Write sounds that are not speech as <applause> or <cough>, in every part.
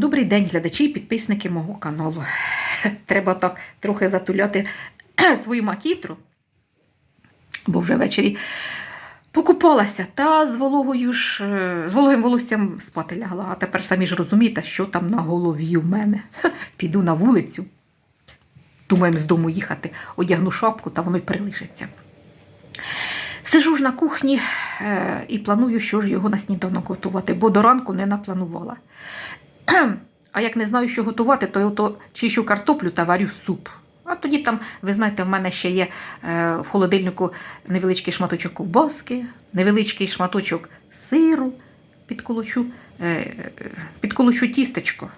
Добрий день, глядачі і підписники мого каналу. Треба так трохи затуляти <clears throat> свою макітру, бо вже ввечері покупалася та з вологою ж, е, з вологим волоссям спати лягла. А тепер самі ж розумієте, що там на голові у мене. <laughs> Піду на вулицю. Думаємо з дому їхати, одягну шапку та воно й прилишиться. Сижу ж на кухні е, і планую, що ж його на сніданок готувати, бо до ранку не напланувала. А як не знаю, що готувати, то я ото чищу картоплю та варю суп. А тоді там, ви знаєте, в мене ще є е, в холодильнику невеличкий шматочок ковбаски, невеличкий шматочок сиру, підколочу, е, е, підколочу тістечко,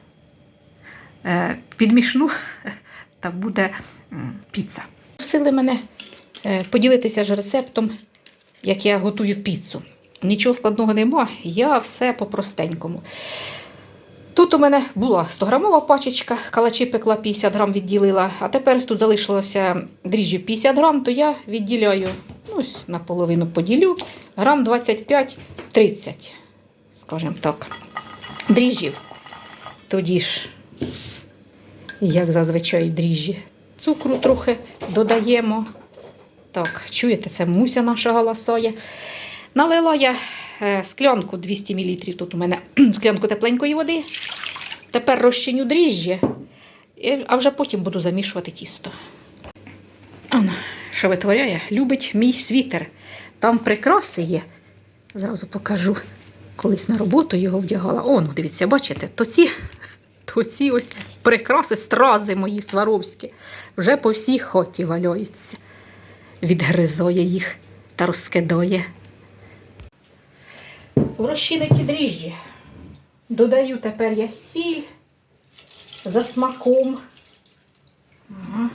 підмішну, <laughs> та буде піца. Просили мене поділитися ж рецептом, як я готую піцу. Нічого складного нема, я все по-простенькому. Тут у мене була 100-грамова пачечка, калачі пекла 50 грам відділила, а тепер тут залишилося дріжджів 50 грам, то я відділяю, ну, наполовину поділю, грам 25-30, скажімо так, дріжджів. Тоді ж, як зазвичай дріжджі, цукру трохи додаємо. Так, чуєте, це муся наша галасає. Налила я склянку 200 мл. Тут у мене <clears throat> склянку тепленької води. Тепер розчиню дріжджі, а вже потім буду замішувати тісто. Ано, що витворяє? Любить мій світер. Там прикраси є. Зразу покажу. Колись на роботу його вдягала. О, ну дивіться, бачите, то ці, <laughs> то ці ось прикраси, стрази мої сваровські, вже по всій хоті валяються. Відгризує їх та розкидає. В розчинені дріжджі додаю тепер я сіль за смаком. Ага.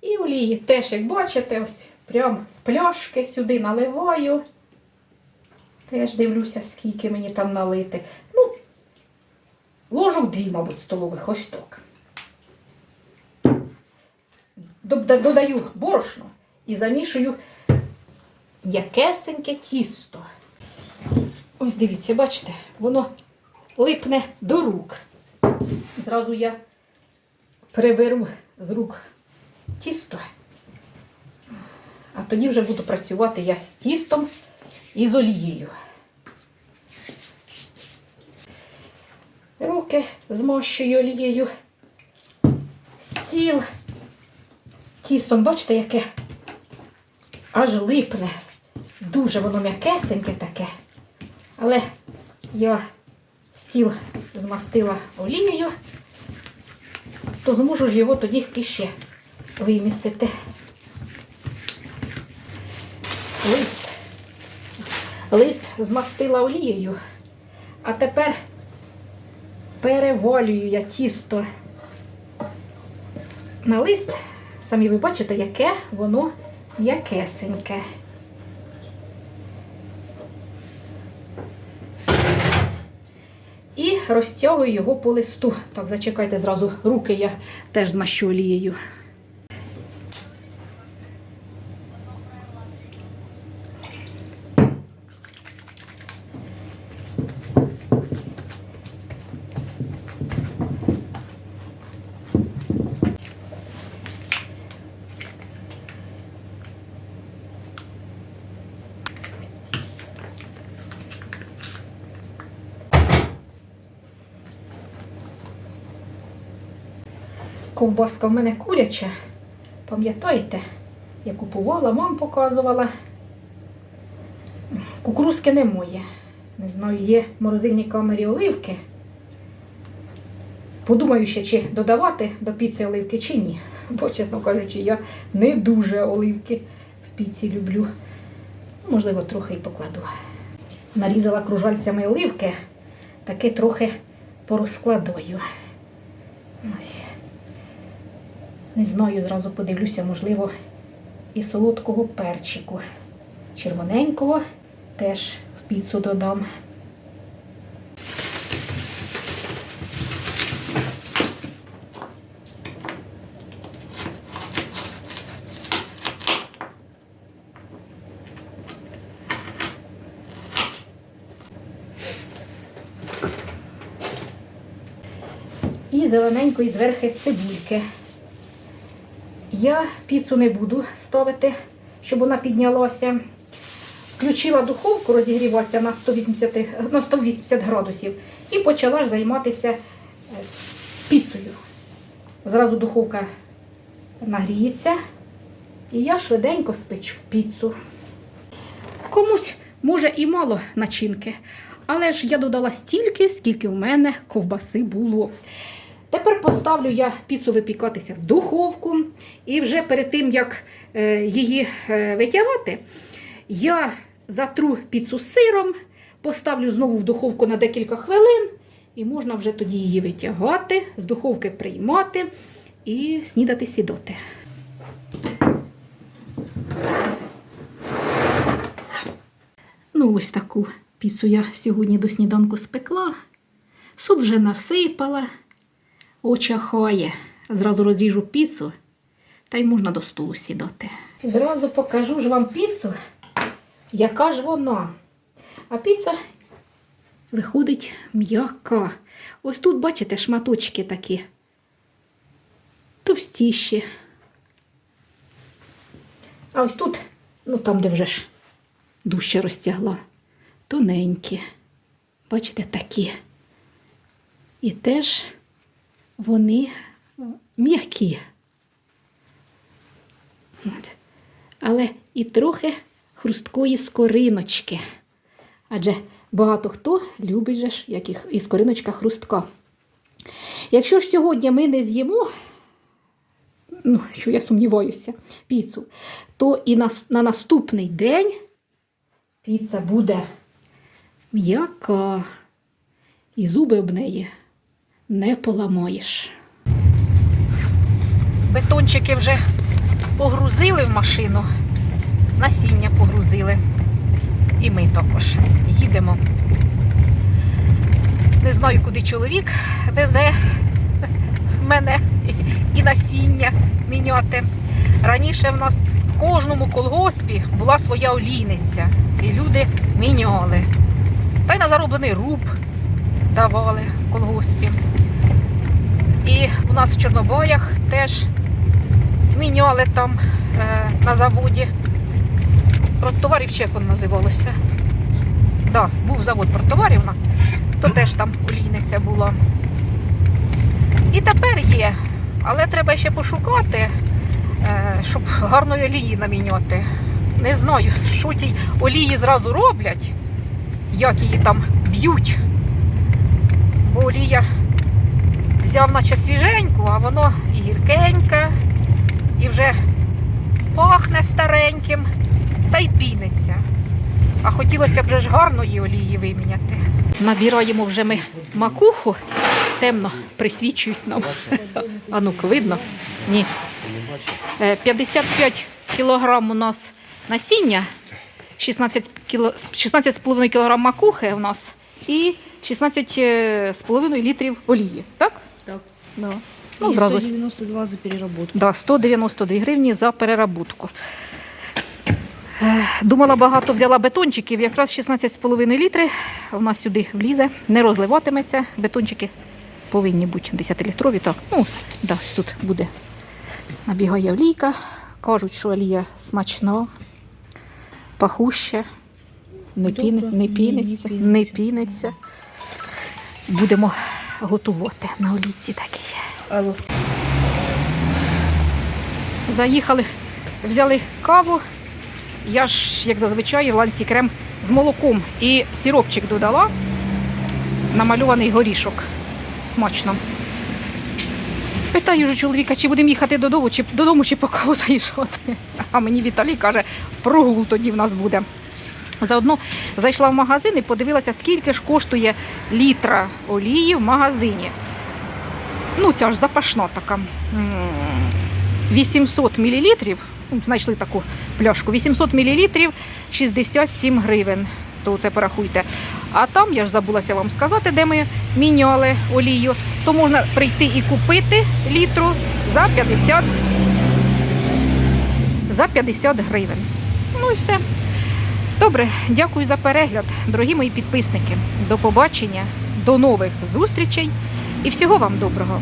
І олії теж, як бачите, ось прям з пляшки сюди наливаю. Теж дивлюся, скільки мені там налити. Ну, ложок дві, мабуть, столових ось так. Додаю борошно і замішую м'якесеньке тісто. Ось дивіться, бачите, воно липне до рук. Зразу я приберу з рук тісто, а тоді вже буду працювати я з тістом і з олією. Руки змощую олією. Стіл. Тістом, бачите, яке аж липне. Дуже воно м'якесеньке таке. Але я стіл змастила олією, то зможу ж його тоді іще вимісити. Лист. Лист змастила олією, а тепер перевалюю я тісто на лист. Самі ви бачите, яке воно м'якесеньке. І розтягую його по листу. Так, зачекайте зразу руки я теж змащу олією. Ковбаска в мене куряча. Пам'ятаєте, я купувала, мам показувала. Кукурузки немає. Не знаю, є в морозильній камері оливки. Подумаю ще, чи додавати до піци оливки, чи ні. Бо, чесно кажучи, я не дуже оливки в піці люблю. Можливо, трохи і покладу. Нарізала кружальцями оливки, таки трохи порозкладаю. Ось. Не знаю, зразу подивлюся, можливо, і солодкого перчику. Червоненького теж в піцу додам. і зелененької зверхи цибульки. Я піцу не буду ставити, щоб вона піднялася. Включила духовку розігріватися на 180, на 180 градусів і почала займатися е, піцею. Зразу духовка нагріється, і я швиденько спечу піцу. Комусь може і мало начинки, але ж я додала стільки, скільки в мене ковбаси було. Тепер поставлю я піцу випікатися в духовку, і вже перед тим, як е, її е, витягати, я затру піцу сиром, поставлю знову в духовку на декілька хвилин, і можна вже тоді її витягати, з духовки приймати і снідати сідоти. Ну, ось таку піцу я сьогодні до сніданку спекла. Суп вже насипала, очахає. Зразу розріжу піцу, та й можна до столу сідати. Зразу покажу ж вам піцу, яка ж вона. А піца виходить м'яка. Ось тут, бачите, шматочки такі. Товстіші. А ось тут, ну там, де вже ж дужче розтягла, тоненькі. Бачите, такі. І теж вони м'які. Але і трохи хрусткої скориночки. Адже багато хто любить же ж, як і скориночка хрустка. Якщо ж сьогодні ми не з'їмо, ну, що я сумніваюся, піцу, то і на, на наступний день піца буде м'яка, і зуби об неї не поламаєш. Бетончики вже погрузили в машину, насіння погрузили. І ми також їдемо. Не знаю, куди чоловік везе мене і- насіння міняти. Раніше в нас в кожному колгоспі була своя олійниця, і люди міняли. Та й на зароблений руб давали в колгоспі. І у нас в Чорнобоях теж міняли там е, на заводі. Продтоварів чи як воно називалося. Да, був завод продтоварів у нас, то теж там олійниця була. І тепер є, але треба ще пошукати, е, щоб гарної олії наміняти. Не знаю, що тій олії зразу роблять, як її там б'ють. Бо олія взяв наче свіженьку, а воно і гіркеньке, і вже пахне стареньким, та й піниться. А хотілося б вже ж гарної олії виміняти. Набираємо вже ми макуху, темно присвічують нам. А ну-ка, видно? Ні. Е, 55 кілограм у нас насіння, 16 кіло, 16,5 кілограм макухи у нас і 16,5 літрів олії. Так? Так. Да. Ну, зразу. 192 за переработку. Да, 192 гривні за переработку. Е, Думала, багато взяла бетончиків, якраз 16,5 літри. У нас сюди влізе, не розливатиметься. Бетончики повинні бути 10-літрові. Так, ну, да, тут буде. Набігає олійка. Кажуть, що олія смачна, пахуща, не, піни, не піниться, не піниться. Будемо готувати на олійці такій. Алло. Заїхали, взяли каву. Я ж, як зазвичай, ірландський крем з молоком і сіропчик додала. Намальований горішок. Смачно. Питаю вже чоловіка, чи будемо їхати додому, чи додому, чи по каву <laughs> заїжджати. А мені Віталій каже, прогул тоді в нас буде. Заодно зайшла в магазин і подивилася, скільки ж коштує літра олії в магазині. Ну, ця ж запашна така. 800 мл, ну, знайшли таку пляшку, 800 мл 67 гривень. То це порахуйте. А там, я ж забулася вам сказати, де ми міняли олію, то можна прийти і купити літру за 50, за 50 гривень. Ну і все. Добре, дякую за перегляд, дорогі мої підписники. До побачення, до нових зустрічей і всього вам доброго!